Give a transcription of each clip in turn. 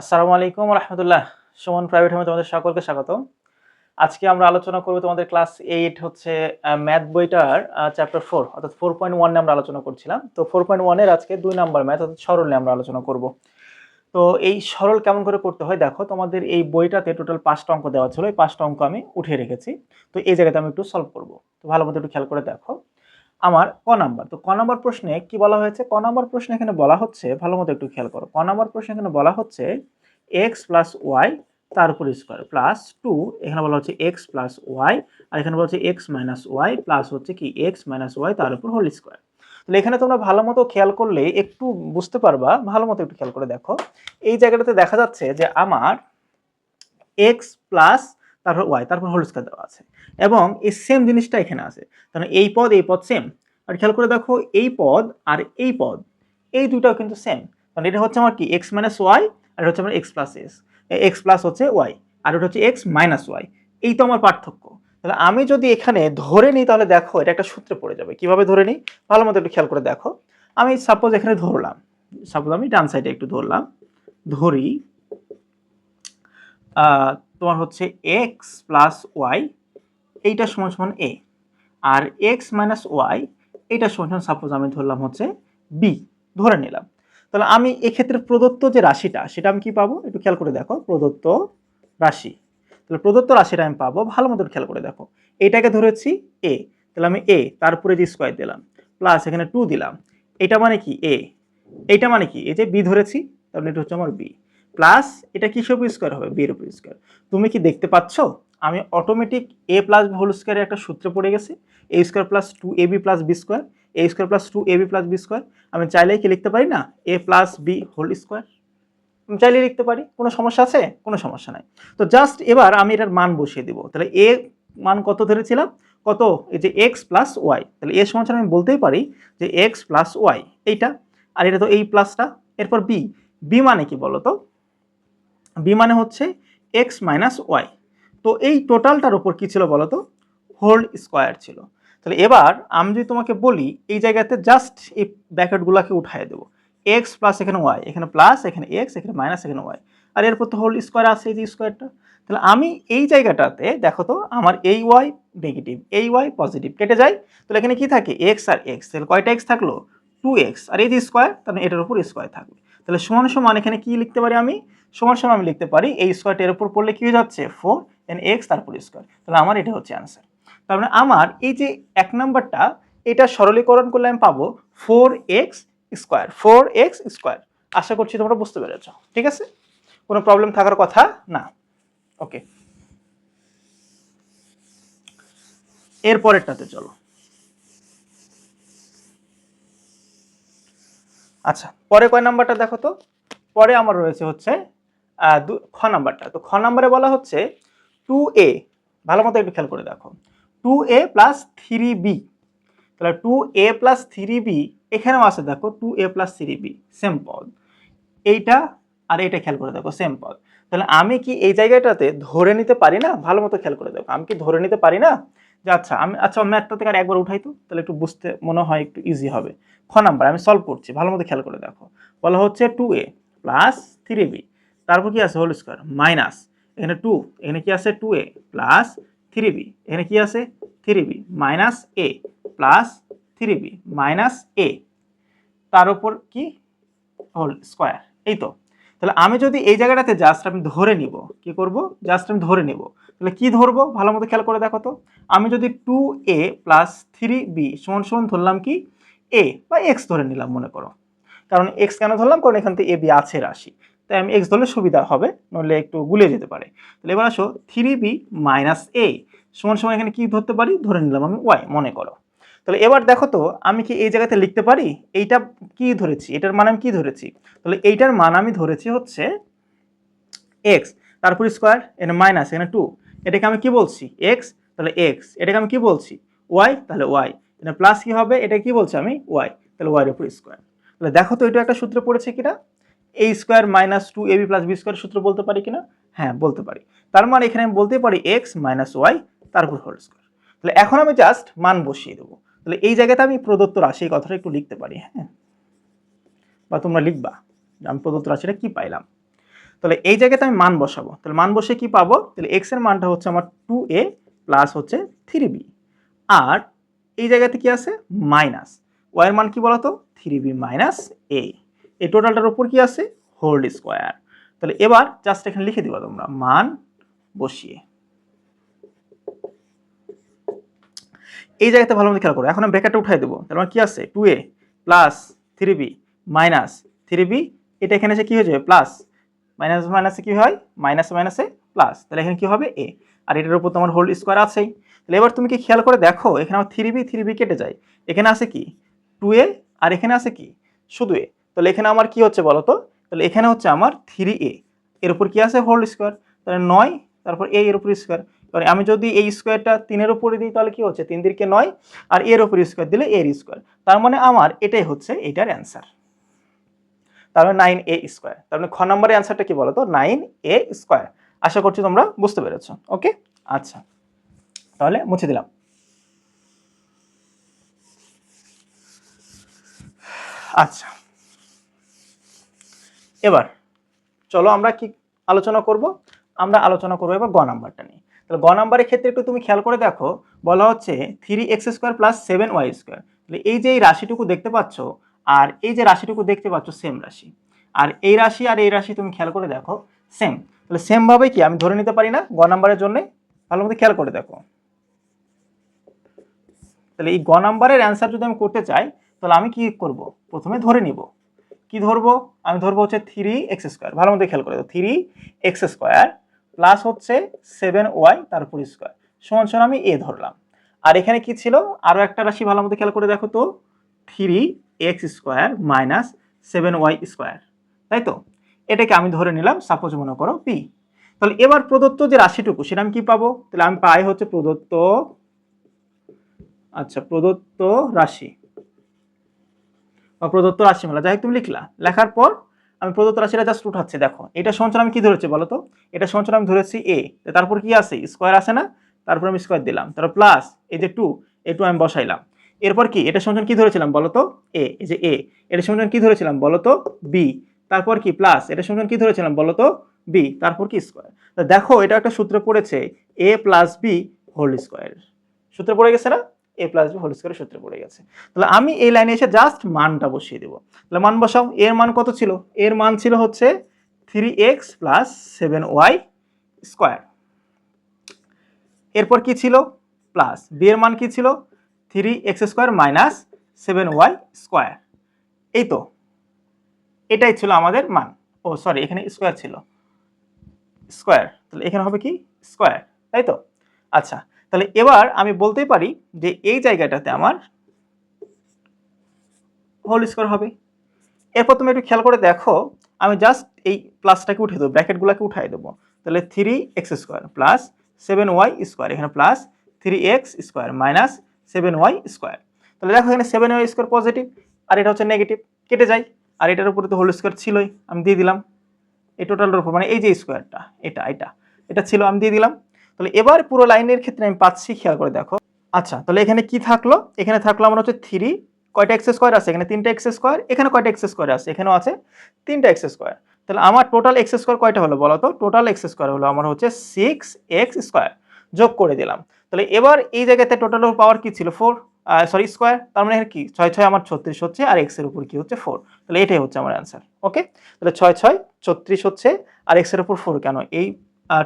আসসালামু আলাইকুম রহমতুল্লাহ। সুমন প্রাইভেট হোমে তোমাদের সকলকে স্বাগত আজকে আমরা আলোচনা করব তোমাদের ক্লাস এইট হচ্ছে ম্যাথ বইটার চ্যাপ্টার ফোর অর্থাৎ ফোর পয়েন্ট ওয়ানে আমরা আলোচনা করছিলাম। তো ফোর পয়েন্ট ওয়ানের আজকে দুই নাম্বার ম্যাথ অর্থাৎ সরল নিয়ে আমরা আলোচনা করব। তো এই সরল কেমন করে করতে হয়? দেখো, তোমাদের এই বইটাতে টোটাল পাঁচটা অঙ্ক দেওয়া ছিল, এই পাঁচটা অঙ্ক আমি উঠিয়ে রেখেছি। তো এই জায়গাতে আমি একটু সলভ করব। তো ভালো মতো একটু খেয়াল করে দেখো। আমার ক নাম্বার। তো ক নাম্বার প্রশ্নে কি বলা হয়েছে? ক নাম্বার প্রশ্নে এখানে বলা হচ্ছে, ভালো মতো একটু খেয়াল করো। ক নাম্বার প্রশ্নে এখানে বলা হচ্ছে এক্স প্লাস ওয়াই তার উপর স্কোয়ার প্লাস টু এখানে বলা হচ্ছে এক্স প্লাস ওয়াই আর এখানে বলা হচ্ছে এক্স মাইনাস ওয়াই প্লাস হচ্ছে কি এক্স মাইনাস ওয়াই তার উপর হোল স্কোয়ার তাহলে এখানে তোমরা ভালো মতো খেয়াল করলে একটু বুঝতে পারবা, ভালো মতো একটু খেয়াল করে দেখো। এই জায়গাটাতে দেখা যাচ্ছে যে আমার এক্স প্লাস তারপর ওয়াই তারপর হোল স্কোয়ার দেওয়া আছে। এবং এই সেম জিনিসটা এখানে আছে। তাহলে এই পদ এই পদ সেম আর খেয়াল করে দেখো, এই পদ আর এই পদ, এই দুটাও কিন্তু সেম কারণ এটা হচ্ছে আমার কি? এক্স মাইনাস ওয়াই আর এটা হচ্ছে আমার X plus S X plus হচ্ছে ওয়াই আর এটা হচ্ছে এক্স মাইনাস ওয়াই এই তো আমার পার্থক্য। তাহলে আমি যদি এখানে ধরে নিই, তাহলে দেখো, এটা একটা সূত্রে পড়ে যাবে। কীভাবে ধরে নিই? ভালো মতো একটু খেয়াল করে দেখো। আমি সাপোজ এখানে ধরলাম। সাপোজ আমি ডান সাইডে একটু ধরলাম। ধরি তোমার হচ্ছে এক্স প্লাস ওয়াই এইটা সমান সমান এ আর এক্স মাইনাস ওয়াই এইটা সমান সমান সাপোজ আমি ধরলাম হচ্ছে বি ধরে নিলাম। তাহলে আমি এক্ষেত্রে প্রদত্ত যে রাশিটা, সেটা আমি কি পাবো? একটু খেয়াল করে দেখো, প্রদত্ত রাশি। তাহলে প্রদত্ত রাশিটা আমি পাবো, ভালো মতো খেয়াল করে দেখো। এটাকে ধরেছি এ তাহলে আমি এ তারপরে যে স্কোয়ার দিলাম প্লাস এখানে টু দিলাম, এটা মানে কি? এ এইটা মানে কি? এই যে বি ধরেছি, তাহলে এটা হচ্ছে আমার বি প্লাস এটা কিসের উপর স্কোয়ার হবে? বিয়ের উপর স্কোয়ার তুমি কি দেখতে পাচ্ছ? আমি অটোমেটিক এ প্লাস হোল স্কোয়ারের একটা সূত্র পড়ে গেছে। A square plus two A B plus B square A square plus two A B plus B square আমি চাইলেই কি লিখতে পারি না? A plus B whole square আমি চাইলেই লিখতে পারি। কোনো সমস্যা আছে? কোনো সমস্যা নাই। তো জাস্ট এবার আমি এটার মান বসিয়ে দিব। তাহলে এ মান কত ধরেছিলাম? কত? এই যে এক্স প্লাস ওয়াই তাহলে সমান সমান আমি বলতেই পারি যে এক্স প্লাস ওয়াই এইটা। আর এটা তো এই প্লাসটা এরপর বি বি মানে কি বলো তো বি মানে হচ্ছে এক্স মাইনাস ওয়াই তো এই টোটালটার উপর কী ছিল বলো তো হোল স্কোয়ার ছিল। তাহলে এবার আমি যদি তোমাকে বলি, এই জায়গাতে জাস্ট এই ব্র্যাকেটগুলোকে উঠাই দেবো। এক্স প্লাস এখানে ওয়াই এখানে প্লাস এখানে এক্স এখানে মাইনাস এখানে ওয়াই আর এরপর তো হোল স্কোয়ার আছে এই যে স্কোয়ারটা তাহলে আমি এই জায়গাটাতে, দেখো তো, আমার এই ওয়াই নেগেটিভ এই ওয়াই পজিটিভ কেটে যায়। তাহলে এখানে কি থাকে? এক্স আর এক্স তাহলে কয়টা এক্স থাকল? টু এক্স আর এই যে স্কোয়ার তাহলে এটার উপর স্কোয়ার থাকবে। তাহলে সমান সমান এখানে কি লিখতে পারি আমি? সমান সমান আমি লিখতে পারি এই স্কোয়ারটা এর উপর পড়লে কি হয়ে যাচ্ছে? ফোর এন এক্স তারপর স্কোয়ার তাহলে আমার এটা হচ্ছে অ্যান্সার তার মানে আমার এই যে এক নাম্বারটা, এটা সরলীকরণ করলে আমি পাবো four X square four X square আশা করছি তোমরা বুঝতে পেরেছ। ঠিক আছে? কোনো প্রবলেম থাকার কথা না। ওকে এর পরেরটাতে চলো। আচ্ছা পরে কয় নাম্বারটা দেখো তো? পরে আমার রয়েছে হচ্ছে খ নাম্বারটা। তো খ নাম্বারে বলা হচ্ছে টু এ ভালো মতো একটু খেয়াল করে দেখো। Two A plus three B তাহলে two A plus three B এখানেও আছে দেখো two A plus three B same পদ। এইটা আর এটা খেয়াল করে দেখো সেম পদ। তাহলে আমি কি এই জায়গাটাতে ধরে নিতে পারি না? ভালো মতো খেয়াল করে দেখো। আমি কি ধরে নিতে পারি না? যে আচ্ছা আমি আচ্ছা ম্যাথটা থেকে আর একবার উঠাই তো, তাহলে একটু বুঝতে মনে হয় একটু ইজি হবে। খ নাম্বার, আমি সলভ করছি, ভালো মতো খেয়াল করে দেখো। বলা হচ্ছে two A plus three B তারপর কি আছে? হোল স্কোয়ার মাইনাস এখানে টু এখানে কি আছে? Two A plus three B এখানে কি আছে? Three B minus A plus three B minus A তার উপর কি? হোল স্কোয়ার এই তো। তাহলে আমি যদি এই জায়গাটাতে জাস্ট আমি ধরে নিব, কি করব? জাস্ট আমি ধরে নিব। তাহলে কি ধরবো? ভালো মতো খেয়াল করে দেখো তো। আমি যদি two A plus three B সমান সমান ধরলাম কি? এ বা এক্স ধরে নিলাম মনে করো। কারণ এক্স কেন ধরলাম? কারণ এখান থেকে এ বি আছে রাশি। তাই আমি এক্স ধরলে সুবিধা হবে, নইলে একটু গুলিয়ে যেতে পারে। তাহলে এবার আসো থ্রি বি মাইনাস এ সমান সমান এখানে কী ধরতে পারি? ধরে নিলাম আমি ওয়াই মনে করো। তাহলে এবার দেখো তো, আমি কি এই জায়গাতে লিখতে পারি? এইটা কি ধরেছি? এটার মান আমি কি ধরেছি? তাহলে এইটার মান আমি ধরেছি হচ্ছে এক্স তারপর স্কোয়ার এখানে মাইনাস এখানে টু এটাকে আমি কি বলছি? এক্স তাহলে এক্স এটাকে আমি কি বলছি? ওয়াই তাহলে ওয়াই এখানে প্লাস কি হবে? এটা কি বলছি আমি? ওয়াই তাহলে ওয়াইয়ের উপর স্কোয়ার তাহলে দেখো তো এটা একটা সূত্র পড়েছে কিনা? A square minus two A B plus B square সূত্র বলতে পারি কিনা? হ্যাঁ বলতে পারি। তার মানে এখানে আমি বলতে পারি এক্স মাইনাস ওয়াই তারপর হোল স্কোয়ার তাহলে এখন আমি জাস্ট মান বসিয়ে দেবো। তাহলে এই জায়গাতে আমি প্রদত্ত রাশি, এই কথাটা একটু লিখতে পারি হ্যাঁ? বা তোমরা লিখবা আমি প্রদত্ত রাশিটা কি পাইলাম? তাহলে এই জায়গাতে আমি মান বসাবো। তাহলে মান বসে কি পাবো? তাহলে এক্সের মানটা হচ্ছে আমার টু এ প্লাস হচ্ছে থ্রি বি আর এই জায়গাতে কি আছে? মাইনাস ওয়াই এর মান কি বলতো? থ্রি বি মাইনাস এ এই টোটালটার উপর কি আছে? হোল্ড স্কোয়ার তাহলে এবার জাস্ট এখানে লিখে দিবা তোমরা, মান বসিয়ে। এই জায়গাতে ভালো মতো খেয়াল করো। এখন আমি ব্র্যাকেটটা উঠাই দেবো। মানে কি আছে? Two A plus three B minus three B এটা এখানে এসে কি হয়ে যাবে? প্লাস মাইনাস মাইনাসে কি হয়? মাইনাস মাইনাসে প্লাস তাহলে এখানে কি হবে? এ আর এটার উপর তোমার হোল্ড স্কোয়ার আছেই। তাহলে এবার তুমি কি খেয়াল করে দেখো, এখানে আমার থ্রি বি থ্রি বি কেটে যায়। এখানে আছে কি? টু এ আর এখানে আছে কি? শুধু এ তাহলে এখানে আমার কি হচ্ছে বলো তো তাহলে এখানে হচ্ছে আমার থ্রি এ এর উপর কি আছে? হোল্ড স্কোয়ার তাহলে নয়, তারপর এ এর উপর স্কোয়ার এবার আমি যদি এই স্কোয়ারটা তিনের উপরে দিই, তাহলে কি হচ্ছে? তিন দিকে নয়। আর এর উপর স্কোয়ার দিলে এর স্কোয়ার তার মানে আমার এটাই হচ্ছে এটার অ্যান্সার তাহলে নাইন এ স্কোয়ার। তার মানে খ নম্বরের অ্যান্সারটা কি বলো তো নাইন এ স্কোয়ার। আশা করছি তোমরা বুঝতে পেরেছ। ওকে? আচ্ছা। তাহলে মুছে দিলাম। আচ্ছা। এবার চলো আমরা কি আলোচনা করব? আমরা আলোচনা করব এবার গ নাম্বারটা নিয়ে। তাহলে গ নাম্বারের ক্ষেত্রে একটু তুমি খেয়াল করে দেখো, বলা হচ্ছে three X square plus seven Y square তাহলে এই যে এই রাশিটুকু দেখতে পাচ্ছ আর এই যে রাশিটুকু দেখতে পাচ্ছ সেম রাশি। আর এই রাশি আর এই রাশি তুমি খেয়াল করে দেখো সেম তাহলে সেমভাবে কি? আমি ধরে নিতে পারি না? গ নাম্বারের জন্য ভালো মতো খেয়াল করে দেখো। তাহলে এই গ নাম্বারের অ্যান্সার যদি আমি করতে চাই, তাহলে আমি কি করব? প্রথমে ধরে নিব। কি ধরবো? আমি ধরবো হচ্ছে থ্রি এক্স স্কোয়ার ভালো মতো খেয়াল করে দেখো থ্রি এক্স স্কোয়ার প্লাস হচ্ছে সেভেন ওয়াই তার উপর স্কোয়ার সমান সমান আমি এ ধরলাম। আর এখানে কি ছিল? আরও একটা রাশি ভালো মতো খেয়াল করে দেখো তো three X square minus seven Y square তাই তো? এটাকে আমি ধরে নিলাম সাপোজ মনে করো পি তাহলে এবার প্রদত্ত যে রাশিটুকু, সেটা আমি কি পাবো? তাহলে আমি পাই হচ্ছে প্রদত্ত আচ্ছা প্রদত্ত রাশি। বা প্রদত্ত রাশিমালা যাই হোক তুমি লিখলা। লেখার পর আমি প্রদত্ত রাশিটা জাস্ট উঠাচ্ছি, দেখো। এটা সঞ্চয় আমি কি ধরেছি বলো তো? এটা সঞ্চয় আমি ধরেছি এ তারপর কি আছে? স্কোয়ার আছে না? তারপর আমি স্কোয়ার দিলাম। তারপর প্লাস এই যে টু এ টু আমি বসাইলাম। এরপর কি? এটা সঞ্চয় কি ধরেছিলাম বলতো? এ এই যে এ এটা সঞ্চয় কি ধরেছিলাম বলো তো বি তারপর কি প্লাস এটা সঞ্চয় কি ধরেছিলাম বলো তো বি তারপর কি স্কোয়ার দেখো, এটা একটা সূত্র পড়েছে A plus B whole square সূত্র পড়ে গেছে না? এ প্লাস বি হোল স্কোয়ারের সূত্রে পড়ে গেছে। তাহলে আমি এই লাইনে এসে জাস্ট মানটা বসিয়ে দেবো। তাহলে মান বসাও এর মান কত ছিল? এর মান ছিল হচ্ছে three X plus seven Y square এরপর কি ছিল? প্লাস বি এর মান কি ছিল? Three X square minus seven Y square এই তো এটাই ছিল আমাদের মান। ও সরি এখানে স্কোয়ার ছিল। স্কোয়ার তাহলে এখানে হবে কি? স্কোয়ার তাই তো? আচ্ছা তাহলে এবার আমি বলতেই পারি যে এই জায়গাটাতে আমার হোল স্কোয়ার হবে। এরপর তুমি একটু খেয়াল করে দেখো, আমি জাস্ট এই প্লাসটাকে উঠে দেবো ব্র্যাকেটগুলোকে উঠাই দেবো। তাহলে three X square plus seven Y square এখানে plus three X square minus seven Y square তাহলে দেখো এখানে সেভেন ওয়াই স্কোয়ার পজিটিভ আর এটা হচ্ছে নেগেটিভ কেটে যায়, আর এটার উপরে তো হোল স্কোয়ার ছিলই, আমি দিয়ে দিলাম। এই টোটালটার উপর মানে এই যে স্কোয়ারটা এটা এটা এটা ছিল, আমি দিয়ে দিলাম। তাহলে এবার পুরো লাইনের ক্ষেত্রে আমি পাচ্ছি, খেয়াল করে দেখো। আচ্ছা তাহলে এখানে কি থাকল? এখানে থাকল আমার হচ্ছে থ্রি কয়টা এক্স স্কোয়ার আছে? এখানে তিনটা এক্স স্কোয়ার এখানে কয়টা এক্স স্কোয়ার আছে? এখানেও আছে তিনটা এক্স স্কোয়ার তাহলে আমার টোটাল এক্স স্কোয়ার কয়টা হলো বলো তো? টোটাল এক্স স্কোয়ার হলো আমার হচ্ছে সিক্স এক্স স্কোয়ার যোগ করে দিলাম। তাহলে এবার এই জায়গাতে টোটাল পাওয়ার কি ছিল? ফোর সরি স্কোয়ার তার মানে কি? ছয় ছয় আমার ছত্রিশ হচ্ছে আর এক্সের উপর কি হচ্ছে? ফোর তাহলে এটাই হচ্ছে আমার অ্যান্সার ওকে তাহলে ছয় ছয়, ছত্রিশ হচ্ছে আর এক্সের উপর ফোর কেন? এই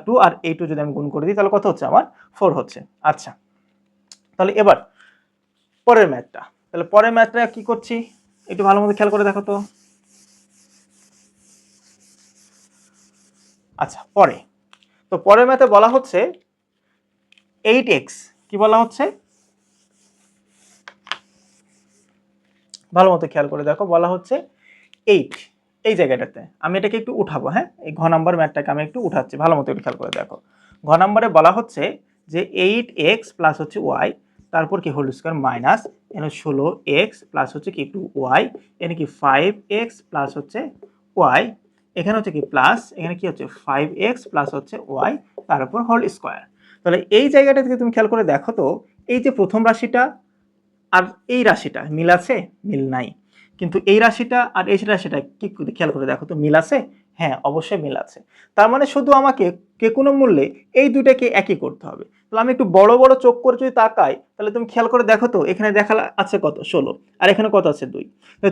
টু আর এই টু যদি আমি গুণ করে দিই, তাহলে কত হচ্ছে আমার? ফোর হচ্ছে। আচ্ছা তাহলে এবার পরের ম্যাথটা তাহলে পরের ম্যাথটা কি করছি? একটু ভালো মতো খেয়াল করে দেখো তো। আচ্ছা পরে। তো পরের ম্যাথে বলা হচ্ছে এইট এক্স, কি বলা হচ্ছে? ভালো মতো খেয়াল করে দেখো, বলা হচ্ছে এইট এই জায়গাটাতে। আমি এটাকে একটু উঠাবো হ্যাঁ? এই ঘ নাম্বার ম্যাথটাকে আমি একটু উঠাচ্ছি, ভালো মতো একটু খেয়াল করে দেখো। ঘ নাম্বারে বলা হচ্ছে যে এইট এক্স প্লাস হচ্ছে ওয়াই, তারপর কি হোল স্কোয়ার মাইনাস এখানে ষোলো এক্স প্লাস হচ্ছে কি টু ওয়াই, এখানে কি ফাইভ এক্স প্লাস হচ্ছে ওয়াই, এখানে হচ্ছে কি প্লাস এখানে কি হচ্ছে ফাইভ এক্স প্লাস হচ্ছে ওয়াই, তার উপর হোল স্কোয়ার তাহলে এই জায়গাটা থেকে তুমি খেয়াল করে দেখো তো, এই যে প্রথম রাশিটা আর এই রাশিটা, মিল আছে, মিল নাই। কিন্তু এই রাশিটা আর এই রাশিটা কি খেয়াল করে দেখো তো, মিল আছে? হ্যাঁ অবশ্যই মিল আছে। তার মানে শুধু আমাকে কে কোনো মূল্যে এই দুইটাকে একই করতে হবে। তাহলে আমি একটু বড় বড় চোখ করে যদি তাকাই, তাহলে তুমি খেয়াল করে দেখো তো, এখানে দেখা আছে কত? ষোলো। আর এখানে কত আছে? দুই।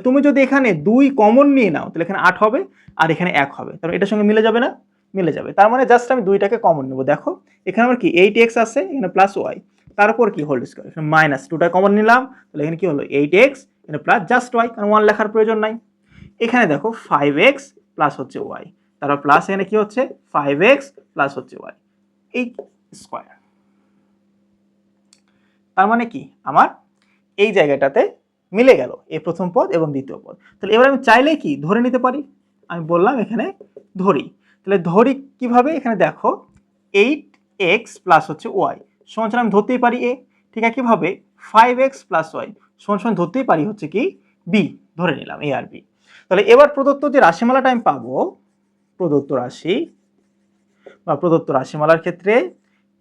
তুমি যদি এখানে দুই কমন নিয়ে নাও, তাহলে এখানে আট হবে, আর এখানে এক হবে। তাহলে এটার সঙ্গে মিলে যাবে না? মিলে যাবে। তার মানে জাস্ট আমি দুইটাকে কমন নেব। দেখো, এখানে আমার কি? এইট এক্স আছে, এখানে প্লাস ওয়াই তারপর কি? হোল্ড স্কোয়ার এখানে মাইনাস টুটা কমন নিলাম। তাহলে এখানে কি হলো? এইট এক্স এখানে প্লাস জাস্ট ওয়াই কারণ ওয়ান লেখার প্রয়োজন নাই। এখানে দেখো ফাইভ এক্স প্লাস হচ্ছে ওয়াই তারপর প্লাস এখানে কি হচ্ছে? ফাইভ এক্স প্লাস হচ্ছে ওয়াই এই স্কোয়ার তার মানে কি? আমার এই জায়গাটাতে মিলে গেল এই প্রথম পদ এবং দ্বিতীয় পদ। তাহলে এবার আমি চাইলে কি? ধরে নিতে পারি? আমি বললাম এখানে ধরি। তাহলে ধরি কীভাবে? এখানে দেখো এইট এক্স প্লাস হচ্ছে ওয়াই সমান আমি ধরতেই পারি এ ঠিক একইভাবে ফাইভ এক্স প্লাস ওয়াই সমান সমান ধরতেই পারি হচ্ছে কি বি ধরে নিলাম এ আর বি তাহলে এবার প্রদত্ত যে রাশিমালাটা আমি পাবো, প্রদত্ত রাশি বা প্রদত্ত রাশিমালার ক্ষেত্রে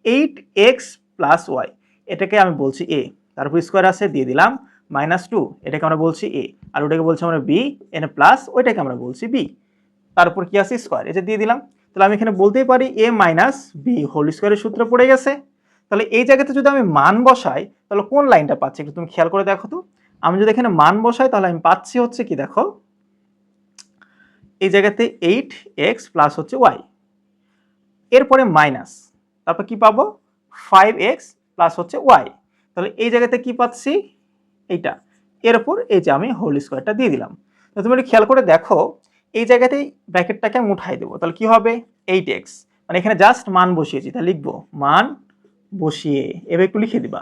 এইট এক্স প্লাস ওয়াই এটাকে আমি বলছি এ তারপর স্কোয়ার আছে, দিয়ে দিলাম মাইনাস টু এটাকে আমরা বলছি এ আর ওটাকে বলছি আমরা বি এনে প্লাস ওইটাকে আমরা বলছি বি তারপর কি আছে? স্কোয়ার এটা দিয়ে দিলাম। তাহলে আমি এখানে বলতেই পারি এ মাইনাস বি হোল স্কোয়ারের সূত্র পড়ে গেছে। তাহলে এই জায়গাতে যদি আমি মান বসাই, তাহলে কোন লাইনটা পাচ্ছি? একটু তুমি খেয়াল করে দেখো তো। আমি যদি এখানে মান বসাই, তাহলে আমি পাচ্ছি হচ্ছে কি দেখো? এই জায়গাতে এইট এক্স প্লাস হচ্ছে ওয়াই এরপরে মাইনাস তারপর কি পাবো? ফাইভ এক্স প্লাস হচ্ছে ওয়াই তাহলে এই জায়গাতে কি পাচ্ছি? এইটা। এর উপর এই যে আমি হোল স্কোয়ারটা দিয়ে দিলাম। তো তুমি একটু খেয়াল করে দেখো এই জায়গাতেই ব্র্যাকেটটাকে আমি উঠাই দেবো। তাহলে কি হবে? এইট এক্স মানে এখানে জাস্ট মান বসিয়েছি। তাহলে লিখব, মান বসিয়ে, এবার একটু লিখে দিবা।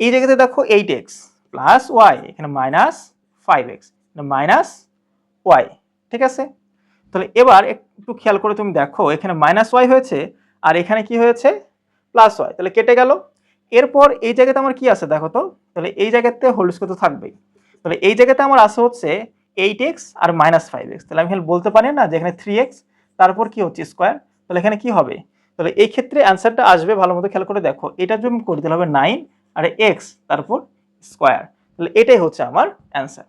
এই জায়গাতে দেখো এইট এক্স প্লাস ওয়াই এখানে minus five X minus Y ঠিক আছে? তাহলে এবার একটু খেয়াল করে তুমি দেখো, এখানে মাইনাস ওয়াই হয়েছে, আর এখানে কি হয়েছে? প্লাস ওয়াই তাহলে কেটে গেল। এরপর এই জায়গাতে আমার কি আছে দেখো তো? তাহলে এই জায়গাতে হোল স্কোয়ার তো থাকবেই। তাহলে এই জায়গাতে আমার আছে হচ্ছে এইট এক্স আর মাইনাস ফাইভ এক্স। তাহলে আমি এখানে বলতে পারি না যে এখানে থ্রি এক্স, তারপর কি হচ্ছে স্কোয়ার? তাহলে এখানে কি হবে? তাহলে এই ক্ষেত্রে অ্যান্সারটা আসবে, ভালো মতো খেয়াল করে দেখো। এটা যদি করে দিলে হবে নাইন আর এক্স তারপর স্কোয়ার। তাহলে এটাই হচ্ছে আমার অ্যান্সার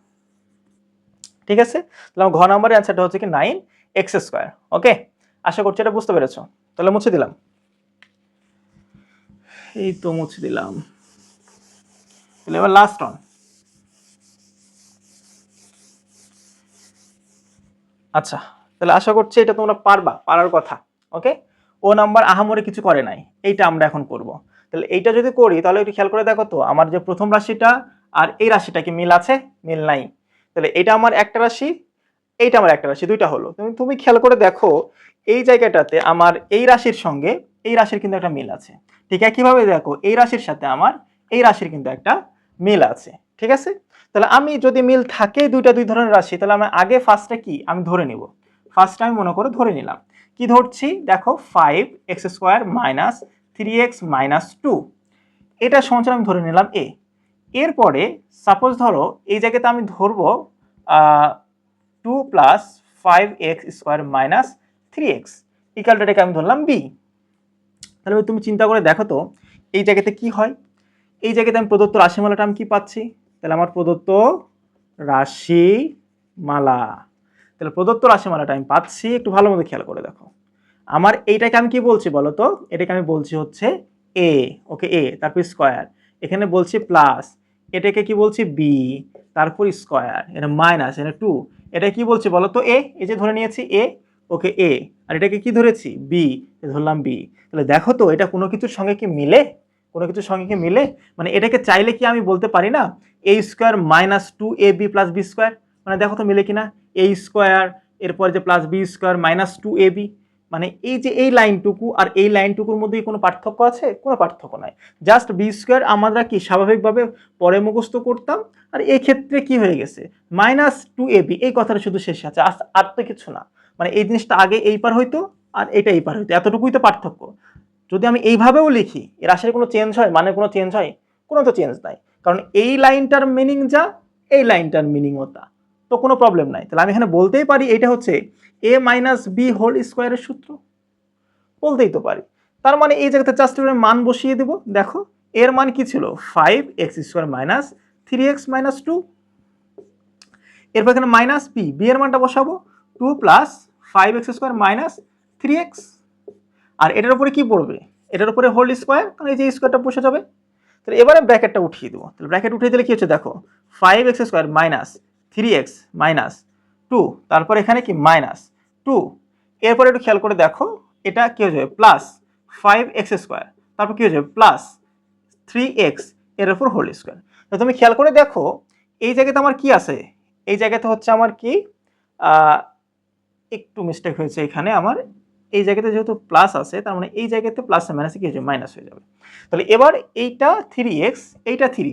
ঠিক আছে? তাহলে আমার ঘ নাম্বারের অ্যান্সারটা হচ্ছে কি নাইন এক্স স্কোয়ার ওকে আশা করছি এটা বুঝতে পেরেছ। তাহলে মুছে দিলাম। এই তো মুছে দিলাম। তাহলে এবার লাস্ট অন আচ্ছা তাহলে আশা করছি এটা তোমরা পারবা, পারার কথা ওকে ও নাম্বার আহামরি কিছু করে নাই, এইটা আমরা এখন করব। তাহলে এইটা যদি করি, তাহলে একটু খেয়াল করে দেখো তো, আমার যে প্রথম রাশিটা আর এই রাশিটা কি মিল আছে? মিল নাই। তাহলে এটা আমার একটা রাশি, এইটা আমার একটা রাশি, দুইটা হলো। তুমি তুমি খেয়াল করে দেখো, এই জায়গাটাতে আমার এই রাশির সঙ্গে, এই রাশির কিন্তু একটা মিল আছে। ঠিক একইভাবে দেখো, এই রাশির সাথে আমার, এই রাশির কিন্তু একটা মিল আছে। ঠিক আছে? তাহলে আমি যদি মিল থাকে দুইটা দুই ধরনের রাশি, তাহলে আমি আগে ফার্স্টটা কি? আমি ধরে নিব। ফার্স্টে আমি মনে করে ধরে নিলাম। কি ধরছি? দেখো five X square minus three X minus two এটা সমাচার আমি ধরে নিলাম এ এরপরে সাপোজ ধরো এই জায়গাতে আমি ধরবো two plus five X square minus three X ইকালটাকে আমি ধরলাম বি তাহলে তুমি চিন্তা করে দেখো তো, এই জায়গাতে কি হয়? এই জায়গাতে আমি প্রদত্ত রাশিমালাটা আমি কি পাচ্ছি? তাহলে আমার প্রদত্ত রাশিমালা তাহলে প্রদত্ত রাশিমালাটা আমি পাচ্ছি, একটু ভালো মতো খেয়াল করে দেখো। আমার এইটাকে আমি কি বলছি বলো তো? এটাকে আমি বলছি হচ্ছে এ ওকে এ তারপর স্কোয়ার এখানে বলছি প্লাস এটাকে কি বলছি বি তারপর স্কোয়ার এটা মাইনাস এটা টু এটা কি বলছি বলো তো? এ এই যে ধরে নিয়েছি এ ওকে এ আর এটাকে কি ধরেছি? বি ধরলাম বি তাহলে দেখো তো, এটা কোনো কিছুর সঙ্গে কি মিলে? কোনো কিছুর সঙ্গে কি মিলে? মানে এটাকে চাইলে কি আমি বলতে পারি না? A square minus two A B plus B square মানে দেখো তো মিলে কিনা? এ স্কোয়ার এরপর যে plus B square minus two A B মানে এই যে এই লাইনটুকু আর এই লাইনটুকুর মধ্যে কোনো পার্থক্য আছে? কোনো পার্থক্য নাই। জাস্ট বি স্কোয়ার আমরা কি স্বাভাবিকভাবে পরে মুখস্থ করতাম? আর এই ক্ষেত্রে কি হয়ে গেছে? মাইনাস টু এ বি এই কথাটা শুধু শেষে আছে। আর তো কিছু না। মানে এই জিনিসটা আগে এই পার হইতো আর এটা এই পার হইতো। এতটুকুই তো পার্থক্য। যদি আমি এইভাবেও লিখি, এর আসলে কোনো চেঞ্জ হয় মানে কোনো চেঞ্জ হয়? কোনো তো চেঞ্জ নাই। কারণ এই লাইনটার মিনিং যা, এই লাইনটার মিনিংও তা। তো কোনো প্রবলেম নাই। তাহলে আমি এখানে বলতেই পারি, এটা হচ্ছে এ মাইনাস বি হোল স্কোয়ারের সূত্র। বলতেই তো পারি। তার মানে এই জায়গাতে জাস্ট মান বসিয়ে দেবো। দেখো, এর মান কি ছিল? Five X square minus three X minus two এরপর এখানে মাইনাস বি বি এর মানটা বসাবো। Two plus five X square minus three X আর এটার উপরে কি পড়বে? এটার উপরে হোল স্কোয়ার কারণ এই যে স্কোয়ারটা বসে যাবে। তাহলে এবারে ব্র্যাকেটটা উঠিয়ে দেবো। তাহলে ব্র্যাকেট উঠিয়ে দিলে কি হচ্ছে দেখো five X square minus three X minus two তারপর এখানে কি মাইনাস টু এরপরে একটু খেয়াল করে দেখো, এটা কী হয়ে যাবে? প্লাস ফাইভ এক্স স্কোয়ার তারপর কী হয়ে যাবে? প্লাস থ্রি এক্সের উপর হোল স্কোয়ার তো তুমি খেয়াল করে দেখো, এই জায়গাতে আমার কি আছে? এই জায়গাতে হচ্ছে আমার কি একটু মিস্টেক হয়েছে এখানে আমার এই জায়গাতে যেহেতু প্লাস আছে, তার মানে এই জায়গাতে প্লাস মাইনাসে কি হয়ে যাবে? মাইনাস হয়ে যাবে। তাহলে এবার এইটা থ্রি এক্স এইটা থ্রি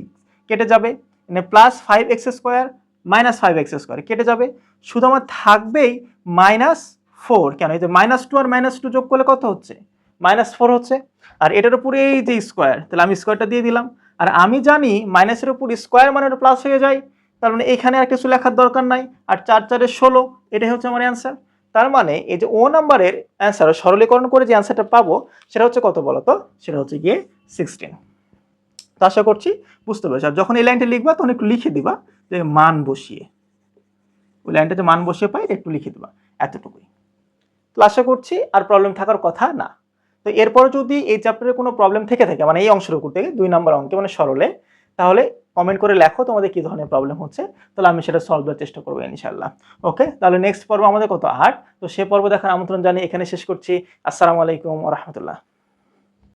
কেটে যাবে। মানে plus five X square minus five X square কেটে যাবে। শুধু আমার থাকবেই মাইনাস ফোর কেন? এই যে মাইনাস টু আর মাইনাস টু যোগ করলে কত হচ্ছে? মাইনাস ফোর হচ্ছে। আর এটার উপরে এই যে স্কোয়ার তাহলে আমি স্কোয়ারটা দিয়ে দিলাম। আর আমি জানি মাইনাসের উপর স্কোয়ার মানে প্লাস হয়ে যায়। তার মানে এখানে আর কিছু লেখার দরকার নাই। আর চার চারের ষোলো, এটাই হচ্ছে আমার অ্যান্সার তার মানে এই যে ও নাম্বারের অ্যান্সার সরলীকরণ করে যে অ্যান্সারটা পাবো, সেটা হচ্ছে কত বলো তো সেটা হচ্ছে গিয়ে সিক্সটিন তো আশা করছি বুঝতে পেরেছি। আর যখন এই লাইনটা লিখবা, তখন একটু লিখে দিবা যে মান বসিয়ে। ওই লাইনটাতে মান বসিয়ে পাই একটু লিখে দিবা, এতটুকুই। তো আশা করছি আর প্রবলেম থাকার কথা না। তো এরপরে যদি এই চ্যাপ্টারে কোনো প্রবলেম থেকে থাকে মানে এই উপর থেকে, দুই নম্বর অঙ্কে মানে সরলে, তাহলে কমেন্ট করে লেখো তোমাদের কী ধরনের প্রবলেম হচ্ছে, তাহলে আমি সেটা সলভ করার চেষ্টা করব ইনশাল্লাহ ওকে তাহলে নেক্সট পর্ব আমাদের কত? আট? তো সে পর্ব দেখার আমন্ত্রণ জানিয়ে এখানে শেষ করছি। আসসালামু আলাইকুম রহমতুল্লাহ।